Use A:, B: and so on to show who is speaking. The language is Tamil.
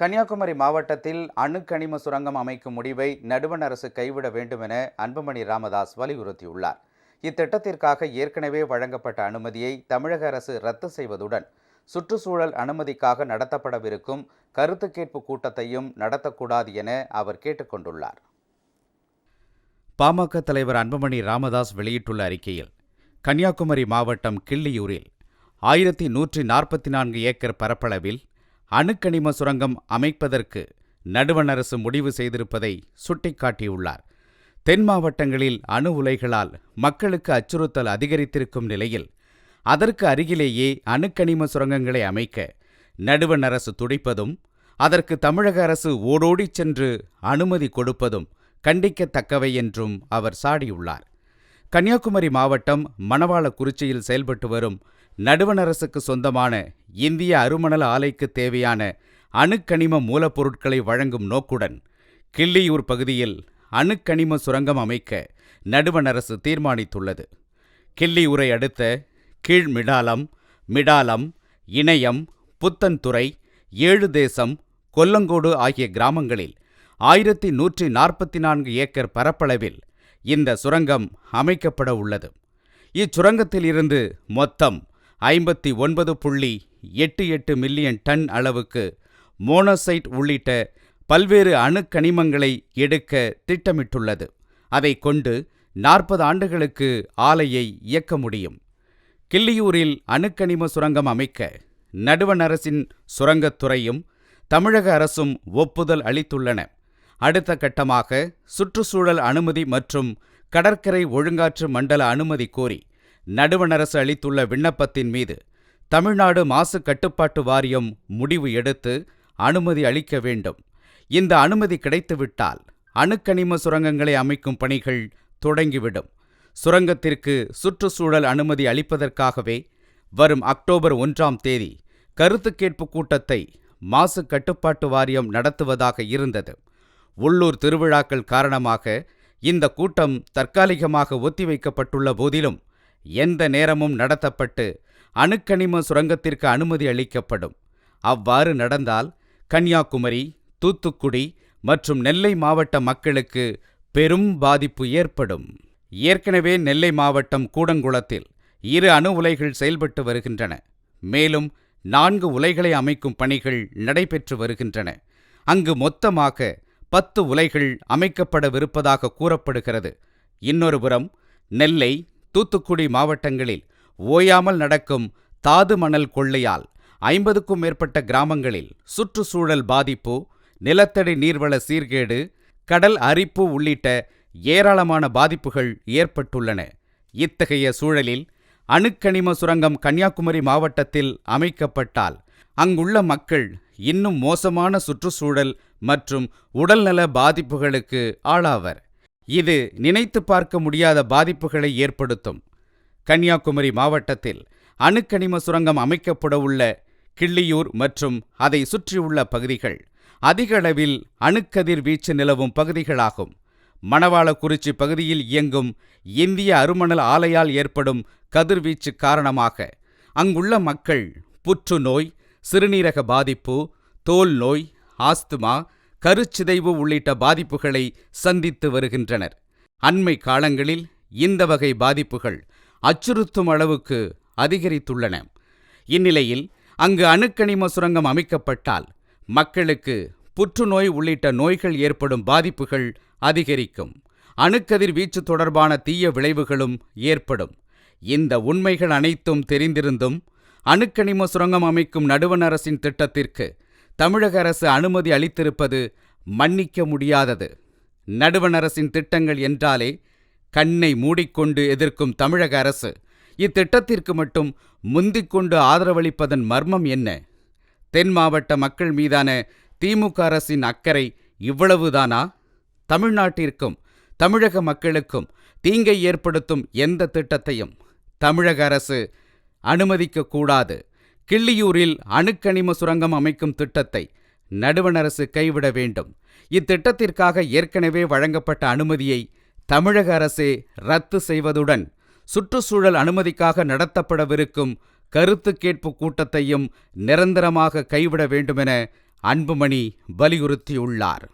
A: கன்னியாகுமரி மாவட்டத்தில் அணுக்கனிம சுரங்கம் அமைக்கும் முடிவை நடுவண் அரசு கைவிட வேண்டும் என அன்புமணி ராமதாஸ் வலியுறுத்தியுள்ளார். இத்திட்டத்திற்காக ஏற்கனவே வழங்கப்பட்ட அனுமதியை தமிழக அரசு ரத்து செய்வதுடன் சுற்றுச்சூழல் அனுமதிக்காக நடத்தப்படவிருக்கும் கருத்து கேட்பு கூட்டத்தையும் நடத்தக்கூடாது என அவர் கேட்டுக்கொண்டுள்ளார் பாமக தலைவர் அன்புமணி ராமதாஸ் வெளியிட்டுள்ள அறிக்கையில் கன்னியாகுமரி மாவட்டம் கிள்ளியூரில் ஆயிரத்தி நூற்றி நாற்பத்தி நான்கு ஏக்கர் பரப்பளவில் அணுக்கனிம சுரங்கம் அமைப்பதற்கு நடுவண் அரசு முடிவு செய்திருப்பதை சுட்டிக்காட்டியுள்ளார். தென் மாவட்டங்களில் அணு உலைகளால் மக்களுக்கு அச்சுறுத்தல் அதிகரித்திருக்கும் நிலையில் அதற்கு அருகிலேயே அணுக்கனிம சுரங்கங்களை அமைக்க நடுவண் அரசு துடிப்பதும் அதற்கு தமிழக அரசு ஓடோடிச் சென்று அனுமதி கொடுப்பதும் கண்டிக்கத்தக்கவை என்றும் அவர் சாடியுள்ளார். கன்னியாகுமரி மாவட்டம் மணவாளக்குறிச்சியில் செயல்பட்டு வரும் நடுவணரசுக்கு சொந்தமான இந்திய அருமணல் ஆலைக்கு தேவையான அணுக்கனிம மூலப்பொருட்களை வழங்கும் நோக்குடன் கிள்ளியூர் பகுதியில் அணுக்கனிம சுரங்கம் அமைக்க நடுவணரசு தீர்மானித்துள்ளது. கிள்ளியூரை அடுத்த கீழ் மிடாலம் மிடாலம் இணையம் புத்தன்துறை ஏழு தேசம் கொல்லங்கோடு ஆகிய கிராமங்களில் ஆயிரத்தி நூற்றி நாற்பத்தி நான்கு ஏக்கர் பரப்பளவில் இந்த சுரங்கம் அமைக்கப்பட உள்ளது. இச்சுரங்கத்தில் இருந்து மொத்தம் ஐம்பத்தி ஒன்பது புள்ளி எட்டு எட்டு மில்லியன் டன் அளவுக்கு மோனோசைட் உள்ளிட்ட பல்வேறு அணுக்கனிமங்களை எடுக்க திட்டமிட்டுள்ளது. அதை கொண்டு நாற்பது ஆண்டுகளுக்கு ஆலையை இயக்க முடியும். கிள்ளியூரில் அணுக்கனிம சுரங்கம் அமைக்க நடுவண் அரசின் சுரங்கத்துறையும் தமிழக அரசும் ஒப்புதல் அளித்துள்ளன. அடுத்த கட்டமாக சுற்றுச்சூழல் அனுமதி மற்றும் கடற்கரை ஒழுங்காற்று மண்டல அனுமதி கோரி நடுவணரசு அளித்துள்ள விண்ணப்பத்தின் மீது தமிழ்நாடு மாசு கட்டுப்பாட்டு வாரியம் முடிவு எடுத்து அனுமதி அளிக்க வேண்டும். இந்த அனுமதி கிடைத்துவிட்டால் அணுக்கனிம சுரங்கங்களை அமைக்கும் பணிகள் தொடங்கிவிடும். சுரங்கத்திற்கு சுற்றுச்சூழல் அனுமதி அளிப்பதற்காகவே வரும் அக்டோபர் ஒன்றாம் தேதி கருத்து கேட்பு கூட்டத்தை மாசு கட்டுப்பாட்டு வாரியம் நடத்துவதாக இருந்தது. உள்ளூர் திருவிழாக்கள் காரணமாக இந்த கூட்டம் தற்காலிகமாக ஒத்திவைக்கப்பட்டுள்ள போதிலும் எந்த நேரமும் நடத்தப்பட்டு அணுக்கனிம சுரங்கத்திற்கு அனுமதி அளிக்கப்படும். அவ்வாறு நடந்தால் கன்னியாகுமரி தூத்துக்குடி மற்றும் நெல்லை மாவட்ட மக்களுக்கு பெரும் பாதிப்பு ஏற்படும். ஏற்கனவே நெல்லை மாவட்டம் கூடங்குளத்தில் இரு அணு உலைகள் செயல்பட்டு வருகின்றன. மேலும் நான்கு உலைகளை அமைக்கும் பணிகள் நடைபெற்று வருகின்றன. அங்கு மொத்தமாக பத்து உலைகள் அமைக்கப்படவிருப்பதாக கூறப்படுகிறது. இன்னொருபுறம் நெல்லை தூத்துக்குடி மாவட்டங்களில் ஓயாமல் நடக்கும் தாது மணல் கொள்ளையால் ஐம்பதுக்கும் மேற்பட்ட கிராமங்களில் சுற்றுச்சூழல் பாதிப்பு நிலத்தடி நீர்வள சீர்கேடு கடல் அரிப்பு உள்ளிட்ட ஏராளமான பாதிப்புகள் ஏற்பட்டுள்ளன. இத்தகைய சூழலில் அணுக்கனிம சுரங்கம் கன்னியாகுமரி மாவட்டத்தில் அமைக்கப்பட்டால் அங்குள்ள மக்கள் இன்னும் மோசமான சுற்றுச்சூழல் மற்றும் உடல்நல பாதிப்புகளுக்கு ஆளாவர். இது நினைத்து பார்க்க முடியாத பாதிப்புகளை ஏற்படுத்தும். கன்னியாகுமரி மாவட்டத்தில் அணுக்கனிம சுரங்கம் அமைக்கப்பட உள்ள கிள்ளியூர் மற்றும் அதை சுற்றியுள்ள பகுதிகள் அதிக அளவில் அணுக்கதிர் வீச்சு நிலவும் பகுதிகளாகும். மணவாளக்குறிச்சி பகுதியில் இயங்கும் இந்திய அருமணல் ஆலையால் ஏற்படும் கதிர்வீச்சு காரணமாக அங்குள்ள மக்கள் புற்றுநோய் சிறுநீரக பாதிப்பு தோல் நோய் ஆஸ்துமா கருச்சிதைவு உள்ளிட்ட பாதிப்புகளை சந்தித்து வருகின்றனர். அண்மை காலங்களில் இந்த வகை பாதிப்புகள் அச்சுறுத்தும் அளவுக்கு அதிகரித்துள்ளன. இந்நிலையில் அங்கு அணுக்கனிம சுரங்கம் அமைக்கப்பட்டால் மக்களுக்கு புற்றுநோய் உள்ளிட்ட நோய்கள் ஏற்படும் பாதிப்புகள் அதிகரிக்கும். அணுக்கதிர் வீச்சு தொடர்பான தீய விளைவுகளும் ஏற்படும். இந்த உண்மைகள் அனைத்தும் தெரிந்திருந்தும் அணுக்கனிம சுரங்கம் அமைக்கும் நடுவண் அரசின் திட்டத்திற்கு தமிழக அரசு அனுமதி அளித்திருப்பது மன்னிக்க முடியாதது. நடுவண் அரசின் திட்டங்கள் என்றாலே கண்ணை மூடிக்கொண்டு எதிர்க்கும் தமிழக அரசு. இத்திட்டத்திற்கு மட்டும் முந்திக்கொண்டு ஆதரவளிப்பதன் மர்மம் என்ன? தென் மாவட்ட மக்கள் மீதான திமுக அரசின் அக்கறை இவ்வளவுதானா? தமிழ்நாட்டிற்கும் தமிழக மக்களுக்கும் தீங்கை ஏற்படுத்தும் எந்த திட்டத்தையும் தமிழக அரசு அனுமதிக்கக்கூடாது. கிள்ளியூரில் அணுக்கனிம சுரங்கம் அமைக்கும் திட்டத்தை நடுவண் அரசு கைவிட வேண்டும். இத்திட்டத்திற்காக ஏற்கனவே வழங்கப்பட்ட அனுமதியை தமிழக அரசே ரத்து செய்வதுடன் சுற்றுச்சூழல் அனுமதிக்காக நடத்தப்படவிருக்கும் கருத்து கேட்பு கூட்டத்தையும் நிரந்தரமாக கைவிட வேண்டுமென அன்புமணி வலியுறுத்தியுள்ளார்.